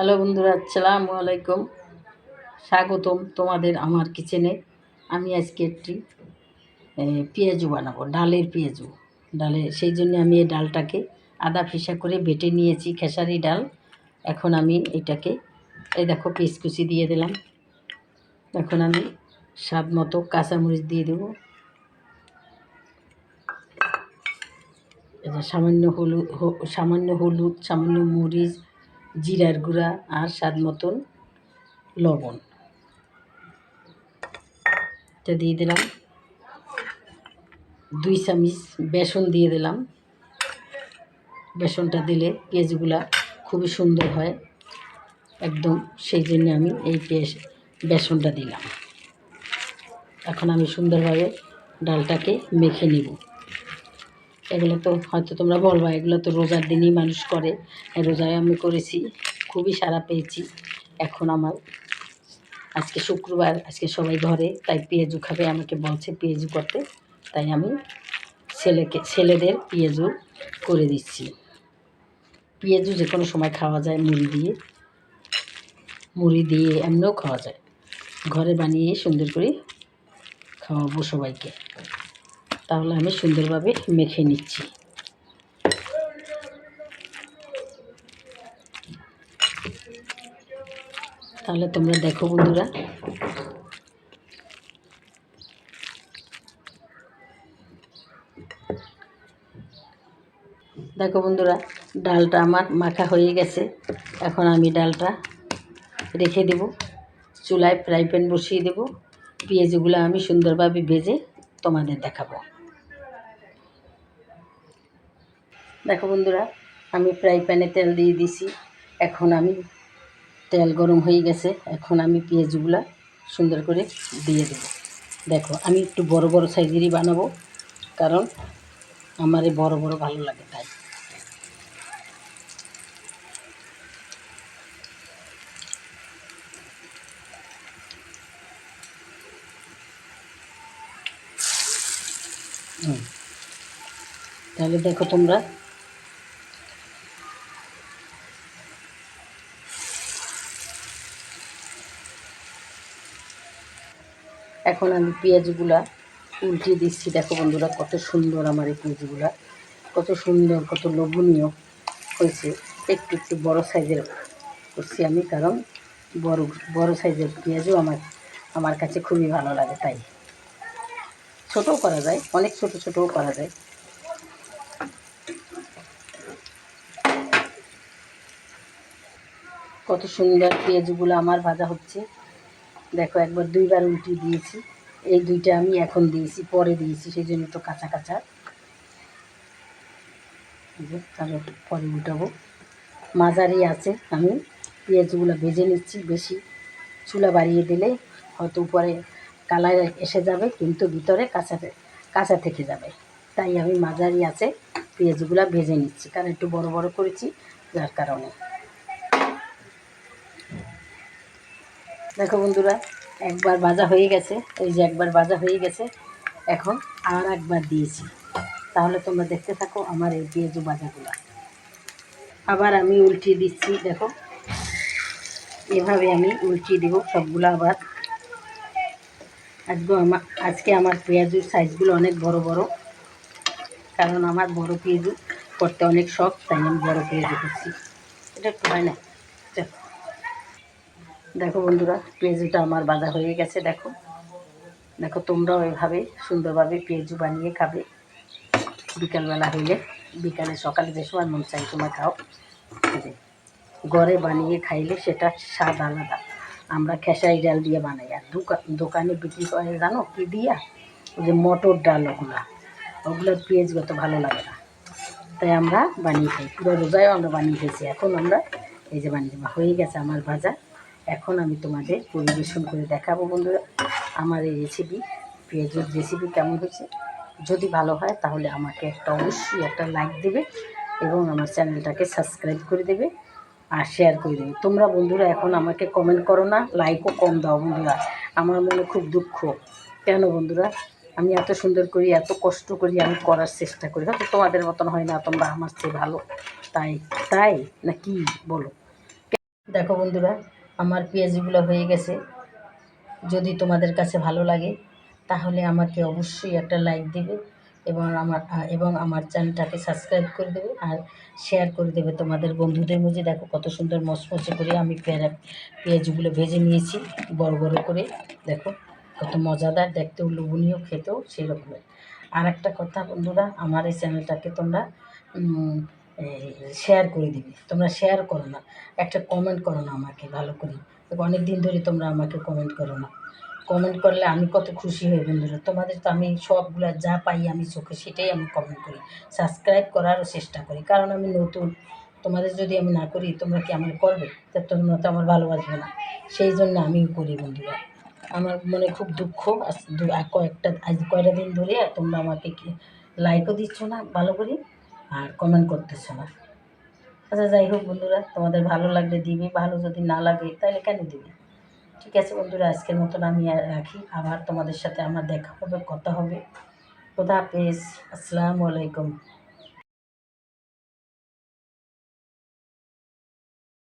Hello বন্ধুরা, আসসালামু আলাইকুম। স্বাগতম তোমাদের আমার কিচেনে। আমি আজকে একটি পেঁয়াজু বানাবো, ডালের পেঁয়াজু। ডালে, সেই জন্য আমি এই ডালটাকে আদা ফিসা করে বেটে নিয়েছি, খেসারি ডাল। এখন আমি এটাকে, এই দেখো পিস কুচি দিয়ে দিলাম। এখন আমি স্বাদ মতো কাঁচামরিচ দিয়ে দেবো। সামান্য হলুদ সামান্য হলুদ, সামান্য মরিচ জিরার গুঁড়া আর স্বাদ মতন লবণ। এটা দিয়ে দিলাম। দুই চামিচ বেসন দিয়ে দিলাম। বেসনটা দিলে পেঁয়াজগুলা খুবই সুন্দর হয়। একদম সেই জন্য আমি এই পেঁয়াজ বেসনটা দিলাম। এখন আমি সুন্দরভাবে ডালটাকে মেখে নিব। এগুলো তো হয়তো তোমরা বলবা, এগুলো তো রোজার দিনই মানুষ করে। রোজায় আমি করেছি, খুবই সারা পেয়েছি, এখন আমার আজকে শুক্রবার, আজকে সবাই ঘরে, তাই পেঁয়াজু খাবে, আমাকে বলছে পেঁয়াজু করতে, তাই আমি ছেলেকে, ছেলেদের পেঁয়াজু করে দিচ্ছি। পেঁয়াজু যে কোনো সময় খাওয়া যায়, মুড়ি দিয়ে মুড়ি দিয়ে এমনিও খাওয়া যায়। ঘরে বানিয়ে সুন্দর করে খাওয়াবো সবাইকে। তাহলে আমি সুন্দরভাবে মেখে নিচ্ছি। তাহলে তোমরা দেখো বন্ধুরা। দেখো বন্ধুরা, ডালটা আমার মাখা হয়ে গেছে। এখন আমি ডালটা রেখে দেব। চুলায় ফ্রাই প্যান বসিয়ে দেব। পেঁয়াজগুলো আমি সুন্দরভাবে ভেজে তোমাদের দেখাবো। দেখো বন্ধুরা, আমি ফ্রাই প্যানে তেল দিয়ে দিছি। এখন আমি তেল গরম হয়ে গেছে, এখন আমি পেঁয়াজগুলা সুন্দর করে দিয়ে দেব। দেখো, আমি একটু বড় বড় সাইজেরই বানাবো, কারণ আমার এই বড় বড় ভালো লাগে তাই। তাহলে দেখো তোমরা এখন আমি পেঁয়াজগুলা উল্টিয়ে দিচ্ছি। দেখো বন্ধুরা, কত সুন্দর আমার এই পেঁয়াজগুলা। কত সুন্দর, কত লোভনীয় হয়েছে। একটু একটু বড় সাইজের করছি আমি, কারণ বড় বড় সাইজের পেঁয়াজও আমার আমার কাছে খুবই ভালো লাগে, তাই। ছোটও করা যায়, অনেক ছোট ছোটও করা যায়। কত সুন্দর পেঁয়াজগুলো আমার ভাজা হচ্ছে। দেখো, একবার দুইবার উল্টি দিয়েছি। এই দুইটা আমি এখন দিয়েছি, পরে দিয়েছি সেই জন্য তো কাঁচা কাঁচা। তাহলে পরে উল্টাবো। মাঝারি আছে, আমি পেঁয়াজগুলো ভেজে নিচ্ছি বেশি। চুলা বাড়িয়ে দিলে হয়তো উপরে কালার এসে যাবে, কিন্তু ভিতরে কাঁচা কাঁচা থেকে যাবে। তাই আমি মাঝারি আছে, পেঁয়াজগুলো ভেজে নিচ্ছি। কারণ একটু বড় বড় করেছি, যার কারণে। দেখো বন্ধুরা, একবার ভাজা হয়ে গেছে। এই যে একবার ভাজা হয়ে গেছে, এখন আর একবার দিয়েছি। তাহলে তোমরা দেখতে থাকো আমার এই পেঁয়াজু ভাজাগুলো। আবার আমি উল্টিয়ে দিচ্ছি, দেখো। এভাবে আমি উল্টিয়ে দেবো সবগুলো আবার। আজকে আমার আজকে আমার পেঁয়াজুর সাইজগুলো অনেক বড় বড়, কারণ আমার বড় পেঁয়াজু করতে অনেক শখ, তাই আমি বড় পেঁয়াজু করছি। এটা একটু হয় না? চল। দেখো বন্ধুরা, পেঁয়াজুটা আমার বাজা হয়ে গেছে, দেখো। দেখো, তোমরাও এভাবে সুন্দরভাবে পেঁয়াজু বানিয়ে খাবে। বিকালবেলা হইলে, বিকালে সকালে যে সময় মন চাই সময় খাও। ঘরে বানিয়ে খাইলে সেটা স্বাদ আলাদা। আমরা খেসারি ডাল দিয়ে বানাই। আর দোকান বিক্রি করে, জানো কি দিয়া? ওই যে মটর ডাল ওগুলা। ওগুলোর পেঁয়াজ অত ভালো লাগে না। তাই আমরা বানিয়ে খাই। পুরো রোজায়ও আমরা বানিয়ে খেয়েছি এখন আমরা এই যে বানিয়ে হয়ে গেছে আমার ভাজা। এখন আমি তোমাদের পরিবেশন করে দেখাবো বন্ধুরা। আমার এই রেসিপি পেঁয়াজের রেসিপি কেমন হয়েছে? যদি ভালো হয় তাহলে আমাকে একটা অবশ্যই একটা লাইক দেবে এবং আমার চ্যানেলটাকে সাবস্ক্রাইব করে দেবে আর শেয়ার করে দেবে। তোমরা বন্ধুরা এখন আমাকে কমেন্ট করো না লাইকও কম দাও বন্ধুরা। আমার মনে খুব দুঃখ। কেন বন্ধুরা? আমি এত সুন্দর করি, এত কষ্ট করি আমি করার চেষ্টা করি। হয়তো তোমাদের মতন হয় না, তোমরা আমার চেয়ে ভালো। তাই তাই না কি বলো? দেখো বন্ধুরা আমার পেঁয়াজিগুলো হয়ে গেছে। যদি তোমাদের কাছে ভালো লাগে, তাহলে আমাকে অবশ্যই একটা লাইক দেবে এবং আমার এবং আমার চ্যানেলটাকে সাবস্ক্রাইব করে দেবে আর শেয়ার করে দেবে তোমাদের বন্ধুদের মধ্যে। দেখো কত সুন্দর মচমচে করে আমি পেয়ারা পেঁয়াজগুলো ভেজে নিয়েছি বড় বড় করে। দেখো কত মজাদার, দেখতেও লোভনীয়, খেতেও সেই রকমের আর একটা কথা বন্ধুরা, আমার এই চ্যানেলটাকে তোমরা শেয়ার করে দিবে। তোমরা শেয়ার করো না। একটা কমেন্ট করো না আমাকে, ভালো করে। অনেক দিন ধরে তোমরা আমাকে কমেন্ট করো না। কমেন্ট করলে আমি কত খুশি হই বন্ধুরা। তোমাদের তো আমি সবগুলো যা পাই আমি চোখে সেটাই আমি কমেন্ট করি। সাবস্ক্রাইব করারও চেষ্টা করি। কারণ আমি নতুন। তোমাদের যদি আমি না করি, তোমরা কি আমার করবে? তা তোমরা তো আমার ভালোবাসবে না। সেই জন্য আমিও করি বন্ধুরা। আমার মনে খুব দুঃখ। কয়েকটা আজ কয়টা দিন ধরে তোমরা আমাকে লাইকও দিচ্ছ না, ভালো করে? আর কমেন্ট করতেছো না। আচ্ছা যাই হোক বন্ধুরা, তোমাদের ভালো লাগলে দিবে, ভালো যদি না লাগে, তাহলে কেন দিবে? ঠিক আছে বন্ধুরা, আজকের মতন আমি রাখি। আবার তোমাদের সাথে আমার দেখা হবে, কথা হবে। খোদা হাফেজ। আসসালামু আলাইকুম।